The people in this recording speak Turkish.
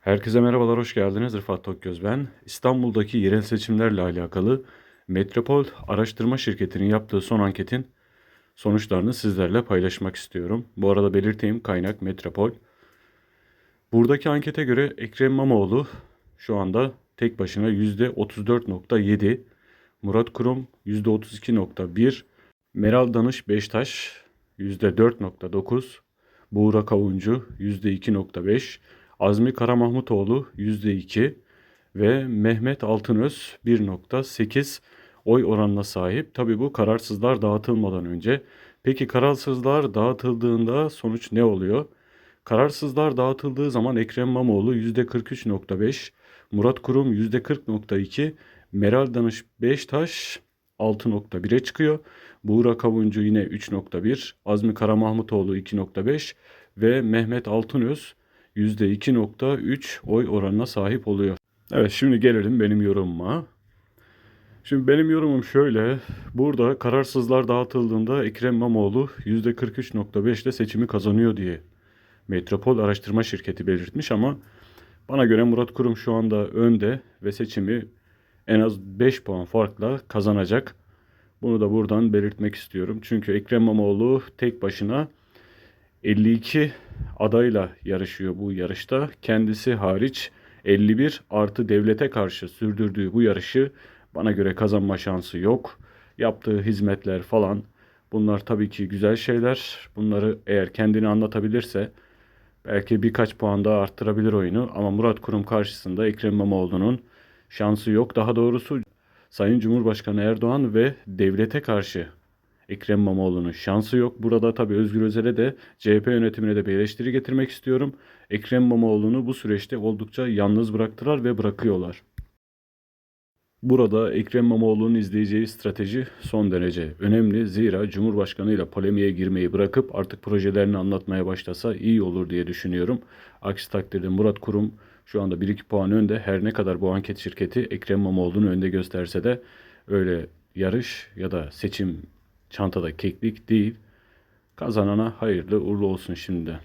Herkese merhabalar, hoş geldiniz. Rıfat Tokgöz ben. İstanbul'daki yerel seçimlerle alakalı Metropol Araştırma Şirketi'nin yaptığı son anketin sonuçlarını sizlerle paylaşmak istiyorum. Bu arada belirteyim kaynak Metropol. Buradaki ankete göre Ekrem İmamoğlu şu anda tek başına %34.7, Murat Kurum %32.1, Meral Danış Beştaş %4.9, Buğra Kavuncu %2.5, Azmi Karamahmutoğlu %2 ve Mehmet Altınöz 1.8 oy oranına sahip. Tabi bu kararsızlar dağıtılmadan önce. Peki kararsızlar dağıtıldığında sonuç ne oluyor? Kararsızlar dağıtıldığı zaman Ekrem İmamoğlu %43.5, Murat Kurum %40.2, Meral Danış Beştaş 6.1'e çıkıyor. Buğra Kavuncu yine 3.1, Azmi Karamahmutoğlu 2.5 ve Mehmet Altınöz %2.3 oy oranına sahip oluyor. Evet şimdi gelelim benim yorumuma. Şimdi benim yorumum şöyle. Burada kararsızlar dağıtıldığında Ekrem İmamoğlu %43.5 ile seçimi kazanıyor diye Metropol Araştırma Şirketi belirtmiş ama bana göre Murat Kurum şu anda önde ve seçimi en az 5 puan farkla kazanacak. Bunu da buradan belirtmek istiyorum. Çünkü Ekrem İmamoğlu tek başına 52 adayla yarışıyor bu yarışta. Kendisi hariç 51 artı devlete karşı sürdürdüğü bu yarışı bana göre kazanma şansı yok. Yaptığı hizmetler falan bunlar tabii ki güzel şeyler. Bunları eğer kendini anlatabilirse belki birkaç puan daha arttırabilir oyunu. Ama Murat Kurum karşısında Ekrem İmamoğlu'nun şansı yok. Daha doğrusu Sayın Cumhurbaşkanı Erdoğan ve devlete karşı Ekrem İmamoğlu'nun şansı yok. Burada tabii Özgür Özel'e de CHP yönetimine de bir eleştiri getirmek istiyorum. Ekrem İmamoğlu'nu bu süreçte oldukça yalnız bıraktılar ve bırakıyorlar. Burada Ekrem İmamoğlu'nun izleyeceği strateji son derece önemli. Zira Cumhurbaşkanı ile polemiğe girmeyi bırakıp artık projelerini anlatmaya başlasa iyi olur diye düşünüyorum. Aksi takdirde Murat Kurum şu anda 1-2 puan önde. Her ne kadar bu anket şirketi Ekrem İmamoğlu'nu önde gösterse de öyle yarış ya da seçim çantada keklik değil. Kazanana hayırlı uğurlu olsun şimdi.